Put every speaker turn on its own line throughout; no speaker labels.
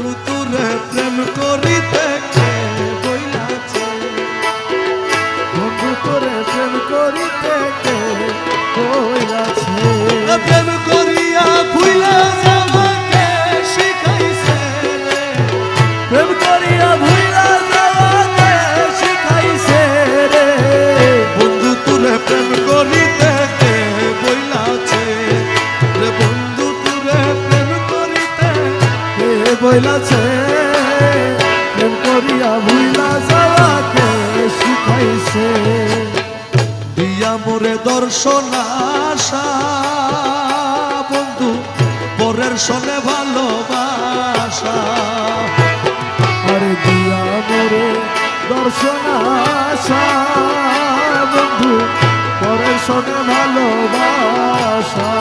বন্ধু তোরে প্রেম করিতে কে বইলাছে।
বন্ধু তোরে প্রেম করিতে কে কইরাছে
প্রেম করিয়া ভুইলা যাবাকে শিখাইছে
প্রেম করিয়া ভুইলা শিখাইছে রে।
বন্ধু তোরে প্রেম করিতে কে বইলাছে। রে বন্ধু তোরে
বইলাছে, প্রেম করিয়া ভুইলা যাওয়াকে শিখাইছে।
মোরে দর্শন আশা, বন্ধু পরের সনে ভালোবাসা।
আরে দিয়া মোরে দর্শন আশা, বন্ধু পরের সনে ভালোবাসা।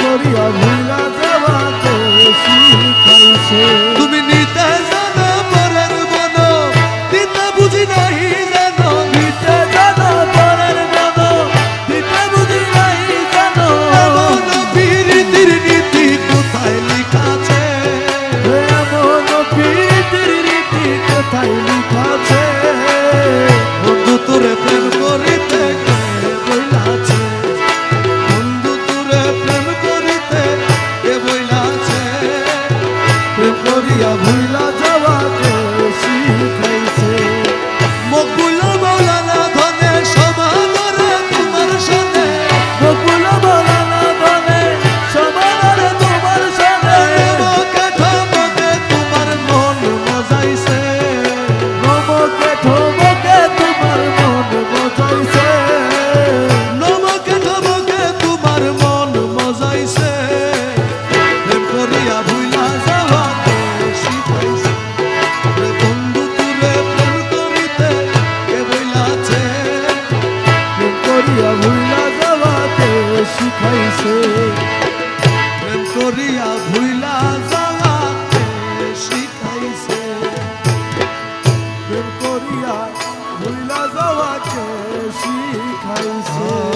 করিয়া
ভুলা যাওয়াকে শিখাইছে।
তুমি নিতে জানো পরের মন দিতে বুঝি নাই জানো।
দিতে জানো পরের মন দিতে বুঝি নাই জানো।
এমন প্রীতির নীতি কোথায় লিখাছে?
এমন কোথায় লিখাছে? Oh,
oh.